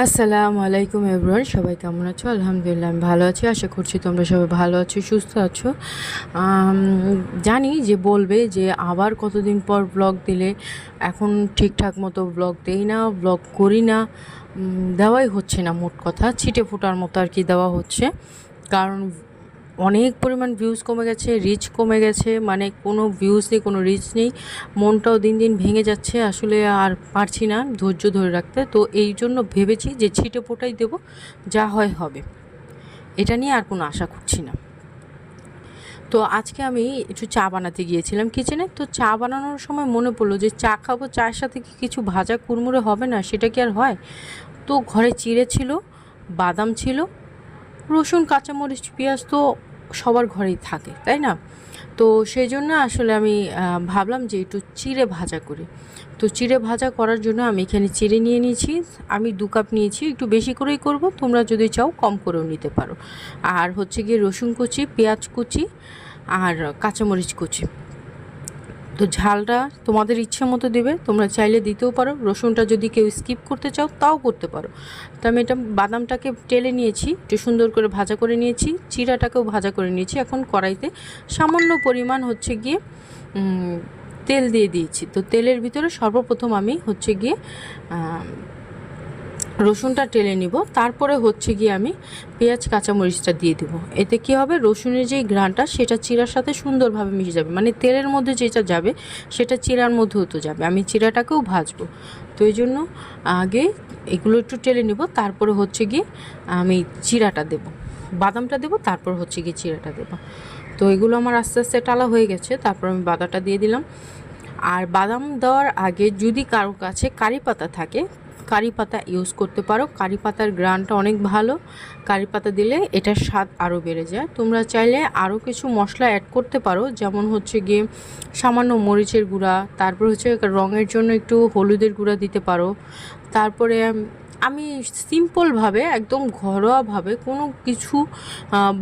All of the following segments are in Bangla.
আসসালামু আলাইকুম এভরিওয়ান, সবাই কেমন আছো? আলহামদুলিল্লাহ আমি ভালো আছি, আশা করছি তোমরা সবাই ভালো আছো, সুস্থ আছো। জানি যে বলবে যে আবার কতদিন পর ব্লগ দিলে, এখন ঠিকঠাক মতো ব্লগ দেই না ব্লগ করি না দেওয়াই হচ্ছে না মোট কথা, ছিটে ফোটার মতো আর কি দেওয়া হচ্ছে। কারণ অনেক পরিমাণ ভিউজ কমে গেছে রিচ কমে গেছে মানে কোনো ভিউজ নেই, কোনো রিচ নেই। মনটাও দিন দিন ভেঙে যাচ্ছে, আসলে আর পারছি না ধৈর্য ধরে রাখতে। তো এই জন্য ভেবেছি যে ছিটে ফোটাই দেবো, যা হয় হবে। এটা নিয়ে আর কোনো আশা করছি না। তো আজকে আমি একটু চা বানাতে গিয়েছিলাম কিচেনে তো চা বানানোর সময় মনে পড়ল যে চা খাব, চায়ের সাথে কি কিছু ভাজা কুড়মুড়ে হবে না? সেটা কি আর হয়? তো ঘরে চিড়ে ছিল, বাদাম ছিল, রসুন, কাঁচামরিচ, পেঁয়াজ তো সবার ঘরেই থাকে, তাই না? তো সেই জন্য আসলে আমি ভাবলাম যে একটু চিড়ে ভাজা করি। তো চিড়ে ভাজা করার জন্য আমি এখানে চিড়ে নিয়ে নিয়েছি, আমি দু কাপ নিয়েছি, একটু বেশি করেই করব, তোমরা যদি চাও কম করেও নিতে পারো। আর হচ্ছে গিয়ে রসুন কুচি, পেঁয়াজ কুচি, আর কাঁচামরিচ কুচি। তো ঝালটা তোমাদের ইচ্ছে মতো দেবে, তোমরা চাইলে দিতেও পারো। রসুনটা যদি কেউ স্কিপ করতে চাও, তাও করতে পারো। তো আমি এটা বাদামটাকে টেলে নিয়েছি, একটু সুন্দর করে ভাজা করে নিয়েছি, চিরাটাকেও ভাজা করে নিয়েছি। এখন কড়াইতে সামান্য পরিমাণ হচ্ছে গিয়ে তেল দিয়ে দিয়েছি। তো তেলের ভিতরে সর্বপ্রথম আমি হচ্ছে গিয়ে রসুনটা টেলে নিব, তারপরে হচ্ছে গিয়ে আমি পেঁয়াজ, কাঁচামরিচটা দিয়ে দেবো। এতে কি হবে? রসুনের যেই ঘ্রাণটা, সেটা চিরার সাথে সুন্দরভাবে মিশে যাবে। মানে তেলের মধ্যে যেটা যাবে, সেটা চিরার মধ্যেও তো যাবে। আমি চিরাটাকেও ভাজবো। তো এই জন্য আগে এগুলো একটু টেলে নিব, তারপরে হচ্ছে গিয়ে আমি চিরাটা দেব। বাদামটা দেব, তারপর হচ্ছে গিয়ে চিরাটা দেব। তো এগুলো আমার আস্তে আস্তে টালা হয়ে গেছে, তারপর আমি বাদামটা দিয়ে দিলাম। আর বাদাম দেওয়ার আগে যদি কারও কাছে কারি পাতা থাকে কারি পাতা ইউজ করতে পারো। কারি পাতার গ্রানটা অনেক ভালো। কারি পাতা দিলে এটার স্বাদ আরও বেড়ে যায়। তোমরা চাইলে আরও কিছু মশলা অ্যাড করতে পারো। যেমন হচ্ছে গিয়ে সামান্য মরিচের গুঁড়া, তারপর হচ্ছে রঙের জন্য একটু হলুদের গুঁড়া দিতে পারো। তারপরে আমি সিম্পলভাবে একদম ঘরোয়াভাবে কোনো কিছু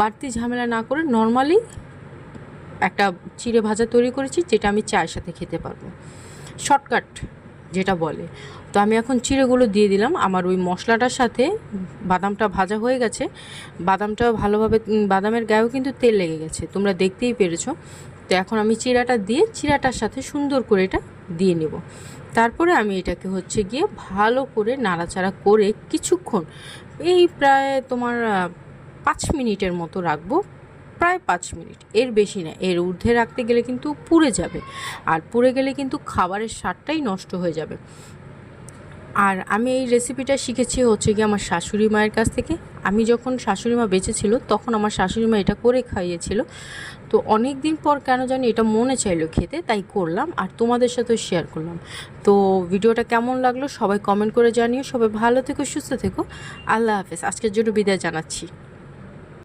বাড়তি ঝামেলা না করে নর্মালি একটা চিড়ে ভাজা তৈরি করেছি, যেটা আমি চায়ের সাথে খেতে পারব। শর্টকাট যেটা বলে। তো আমি এখন চিড়েগুলো দিয়ে দিলাম। আমার ওই মশলাটার সাথে বাদামটা ভাজা হয়ে গেছে। বাদামটা ভালোভাবে বাদামের গায়েও কিন্তু তেল লেগে গেছে। তোমরা দেখতেই পেরেছ। তো এখন আমি চিড়াটা দিয়ে চিড়াটার সাথে সুন্দর করে এটা দিয়ে নেব। তারপরে আমি এটাকে হচ্ছে গিয়ে ভালো করে নাড়াচাড়া করে কিছুক্ষণ, এই প্রায় তোমার পাঁচ মিনিটের মতো রাখব। প্রায় পাঁচ মিনিট। এর বেশি না, এর ঊর্ধ্বে রাখতে গেলে কিন্তু পুড়ে যাবে। আর পুড়ে গেলে কিন্তু খাবারের স্বাদটাই নষ্ট হয়ে যাবে। আর আমি এই রেসিপিটা শিখেছি হচ্ছে কি আমার শাশুড়ি মায়ের কাছ থেকে। আমি যখন শাশুড়ি মা বেঁচে ছিল, তখন আমার শাশুড়ি মা এটা করে খাইয়েছিল। তো অনেক দিন পর কেন জানি এটা মনে চাইলো খেতে, তাই করলাম আর তোমাদের সাথেও শেয়ার করলাম। তো ভিডিওটা কেমন লাগল সবাই কমেন্ট করে জানিও। সবাই ভালো থেকো, সুস্থ থেকো। আল্লাহ হাফেজ। আজকের জন্য বিদায় জানাচ্ছি।